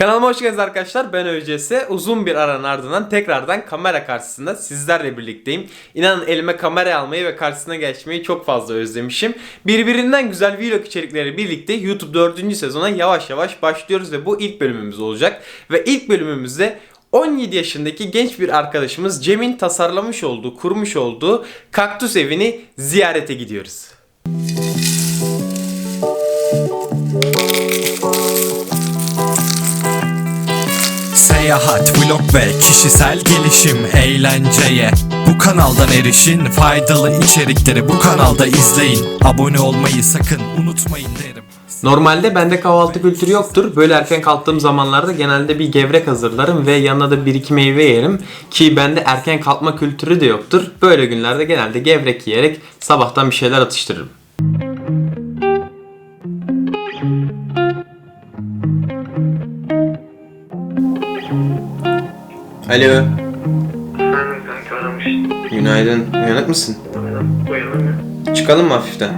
Kanalıma hoş geldiniz arkadaşlar. Ben ÖCS. Uzun bir aranın ardından tekrardan kamera karşısında sizlerle birlikteyim. İnanın elime kamera almayı ve karşısına geçmeyi çok fazla özlemişim. Birbirinden güzel vlog içerikleri birlikte YouTube 4. sezona yavaş yavaş başlıyoruz ve bu ilk bölümümüz olacak. Ve ilk bölümümüzde 17 yaşındaki genç bir arkadaşımız Cem'in tasarlamış olduğu, kurmuş olduğu kaktüs evini ziyarete gidiyoruz. Seyahat, vlog ve kişisel gelişim eğlenceye Bu kanaldan erişin faydalı içerikleri bu kanalda izleyin Abone olmayı sakın unutmayın derim Normalde bende kahvaltı kültürü yoktur. Böyle erken kalktığım zamanlarda genelde bir gevrek hazırlarım ve yanına da bir iki meyve yerim. Ki bende erken kalkma kültürü de yoktur. Böyle günlerde genelde gevrek yiyerek sabahtan bir şeyler atıştırırım. Alo. Ben kanka aramıştım. Günaydın. Uyanık mısın? Uyanır mı? Çıkalım mı hafiften?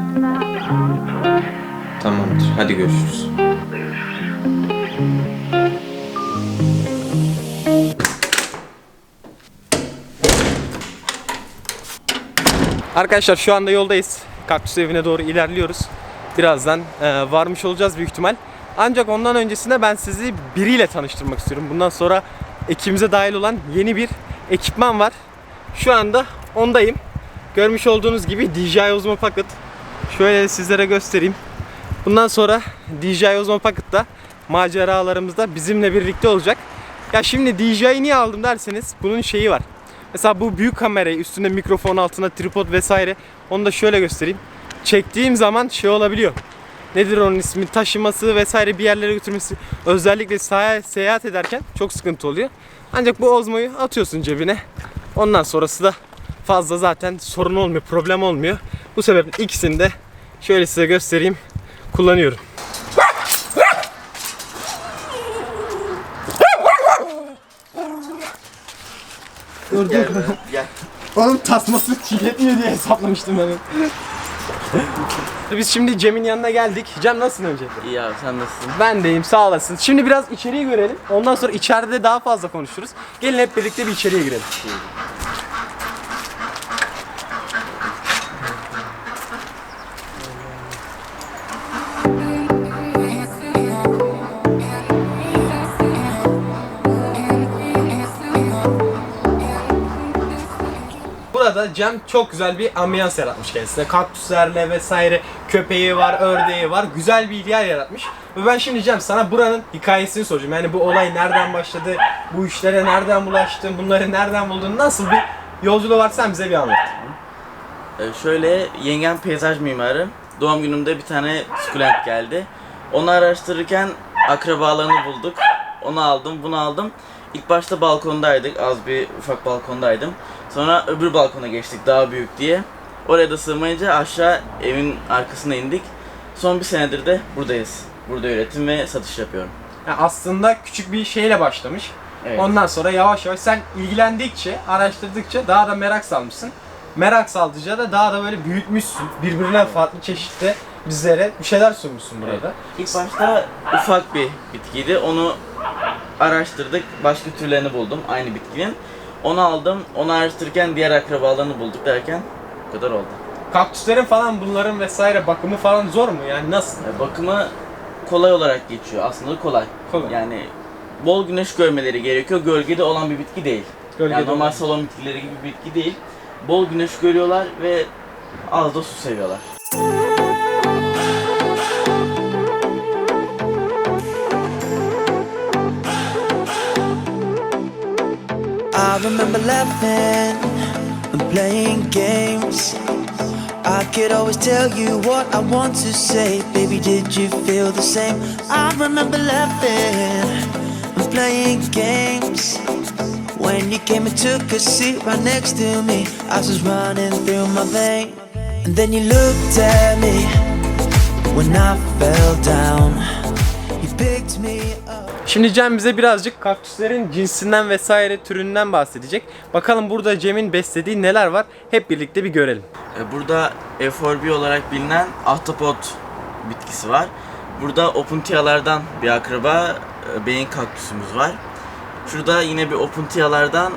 Tamamdır. Hadi görüşürüz. Arkadaşlar şu anda yoldayız. Kaktüs evine doğru ilerliyoruz. Birazdan e, varmış olacağız büyük ihtimal. Ancak ondan öncesinde ben sizi biriyle tanıştırmak istiyorum. Bundan sonra ekibimize dahil olan yeni bir ekipman var. Şu anda ondayım. Görmüş olduğunuz gibi DJI Osmo Pocket. Şöyle sizlere göstereyim. Bundan sonra DJI Osmo Pocket'ta maceralarımızda bizimle birlikte olacak. Ya şimdi DJI'yi niye aldım derseniz bunun şeyi var. Mesela bu büyük kamerayı üstünde mikrofon altına tripod vesaire onu da şöyle göstereyim. Çektiğim zaman şey olabiliyor. Nedir onun ismi? Taşıması vesaire bir yerlere götürmesi özellikle sahaya seyahat ederken çok sıkıntı oluyor. Ancak bu Osmo'yu atıyorsun cebine. Ondan sonrası da fazla zaten sorun olmuyor, problem olmuyor. Bu sebeple ikisini de şöyle size göstereyim. Kullanıyorum. Dur dur. Gel. Oğlum tasması yetmiyor diye hesaplamıştım ben. Biz şimdi Cem'in yanına geldik. Cem nasılsın öncelikle? İyi abi sen nasılsın? Ben deyim sağ olasın. Şimdi biraz içeriği görelim. Ondan sonra içeride daha fazla konuşuruz. Gelin hep birlikte bir içeriye girelim. Burada Cem çok güzel bir ambiyans yaratmış kendisine. Kaktüslerle vesaire köpeği var, ördeği var. Güzel bir yer yaratmış. Ve ben şimdi Cem sana buranın hikayesini soracağım. Yani bu olay nereden başladı, bu işlere nereden bulaştın, bunları nereden buldun, nasıl bir yolculuğu var sen bize bir anlat. Ee, şöyle yengem peyzaj mimarı. Doğum günümde bir tane sukulent geldi. Onu araştırırken akrabalarını bulduk. Onu aldım, bunu aldım. İlk başta balkondaydık. Az bir ufak balkondaydım. Sonra öbür balkona geçtik daha büyük diye. Oraya da sığmayınca aşağı evin arkasına indik. Son bir senedir de buradayız. Burada üretim ve satış yapıyorum. Yani aslında küçük bir şeyle başlamış. Evet. Ondan sonra yavaş yavaş sen ilgilendikçe, araştırdıkça daha da merak salmışsın. Merak saldıkça da daha da böyle büyütmüşsün. Birbirinden farklı çeşitli bizlere bir şeyler sunmuşsun burada. İlk başta ufak bir bitkiydi. Onu araştırdık. Başka türlerini buldum aynı bitkinin. Onu aldım. Onu araştırırken diğer akrabalarını bulduk derken bu kadar oldu. Kaktüslerin falan bunların vesaire bakımı falan zor mu? Yani nasıl? E, Bakımı kolay olarak geçiyor. Aslında kolay. Kolay. Yani bol güneş görmeleri gerekiyor. Gölgede olan bir bitki değil. Gölgede yani normal salon bitkileri gibi bir bitki değil. Bol güneş görüyorlar ve az da su seviyorlar. I remember laughing and playing games. I could always tell you what I want to say. Baby, did you feel the same? I remember laughing and playing games. When you came and took a seat right next to me, I was running through my veins. And then you looked at me when I fell down. Şimdi Cem bize birazcık kaktüslerin cinsinden vesaire türünden bahsedecek. Bakalım burada Cem'in beslediği neler var hep birlikte bir görelim. E, Burada eforbi olarak bilinen ahtapot bitkisi var. Burada opuntialardan bir akraba e, beyin kaktüsümüz var. Şurada yine bir Opuntia'lardan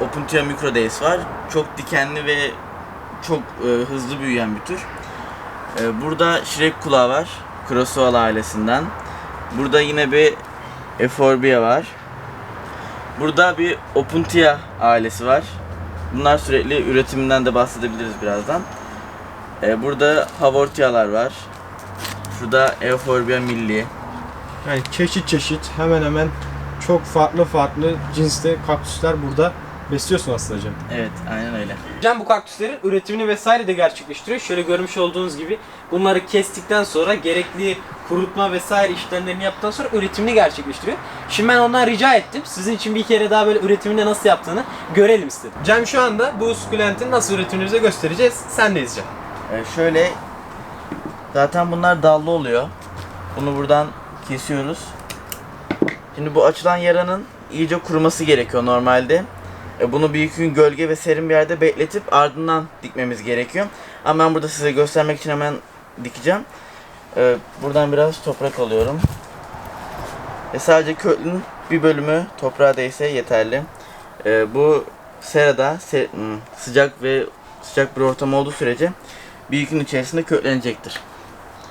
Opuntia microdays var. Çok dikenli ve çok e, hızlı büyüyen bir tür. Burada şirek kulağı var. Crossoal ailesinden. Burada yine bir Euphorbia var. Burada bir Opuntia ailesi var. Bunlar sürekli üretiminden de bahsedebiliriz birazdan. E, burada Hawortialar var. Şurada Euphorbia milli. Yani çeşit çeşit hemen hemen çok farklı farklı cinste kaktüsler burada besliyorsun aslında Cem. Evet, aynen öyle. Cem bu kaktüslerin üretimini vesaire de gerçekleştiriyor. Şöyle görmüş olduğunuz gibi bunları kestikten sonra gerekli kurutma vesaire işlemlerini yaptıktan sonra üretimini gerçekleştiriyor. Şimdi ben ondan rica ettim. Sizin için bir kere daha böyle üretimini nasıl yaptığını görelim istedim. Cem şu anda bu sukulentin nasıl üretimini bize göstereceğiz. Sen de izleyeceksin. E, şöyle zaten bunlar dallı oluyor. Bunu buradan kesiyoruz. Şimdi bu açılan yaranın iyice kuruması gerekiyor normalde. E, bunu bir gün gölge ve serin bir yerde bekletip ardından dikmemiz gerekiyor. Ama ben burada size göstermek için hemen dikeceğim. E, buradan biraz toprak alıyorum. Ve sadece köklünün bir bölümü toprağa değse yeterli. E, bu serada se- hmm, sıcak ve sıcak bir ortam olduğu sürece bir gün içerisinde köklenecektir.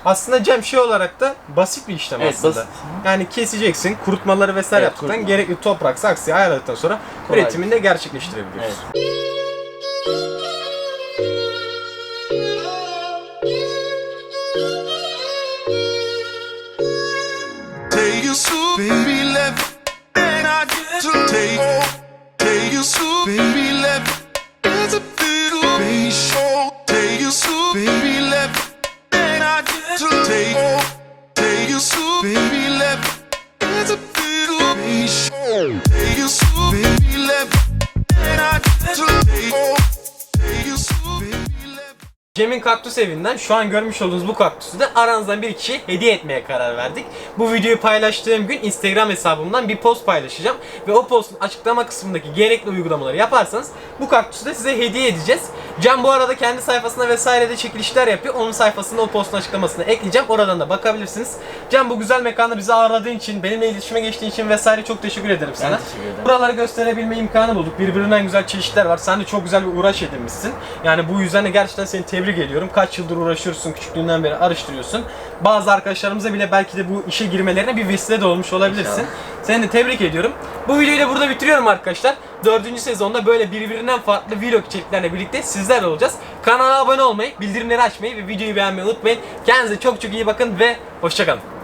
Aslında Cem şey olarak da basit bir işlem Evet, aslında. basit. Yani keseceksin, kurutmaları vesaire Evet, yaptıktan kurutma. gerekli toprak, saksıyı ayarladıktan sonra Kolay. üretimini de gerçekleştirebiliyoruz. Evet. Cem'in kaktüs evinden şu an görmüş olduğunuz bu kaktüsü de aranızdan bir kişiye hediye etmeye karar verdik. Bu videoyu paylaştığım gün Instagram hesabımdan bir post paylaşacağım. Ve o postun açıklama kısmındaki gerekli uygulamaları yaparsanız bu kaktüsü de size hediye edeceğiz. Cem bu arada kendi sayfasında vesaire de çekilişler yapıyor. Onun sayfasında o postun açıklamasını ekleyeceğim. Oradan da bakabilirsiniz. Cem bu güzel mekanda bizi ağırladığın için, benimle iletişime geçtiğin için vesaire çok teşekkür ederim sana. teşekkür ederim. Buraları gösterebilme imkanı bulduk. Birbirinden güzel çeşitler var. Sen de çok güzel bir uğraş edinmişsin. Yani bu yüzden de gerçekten seni tebrik ediyorum. Kaç yıldır uğraşıyorsun, küçüklüğünden beri araştırıyorsun. Bazı arkadaşlarımıza bile belki de bu işe girmelerine bir vesile de olmuş olabilirsin. İnşallah. Seni de tebrik ediyorum. Bu videoyu da burada bitiriyorum arkadaşlar. Dördüncü sezonda böyle birbirinden farklı vlog içeriklerle birlikte sizlerle olacağız. Kanala abone olmayı, bildirimleri açmayı ve videoyu beğenmeyi unutmayın. Kendinize çok çok iyi bakın ve hoşçakalın.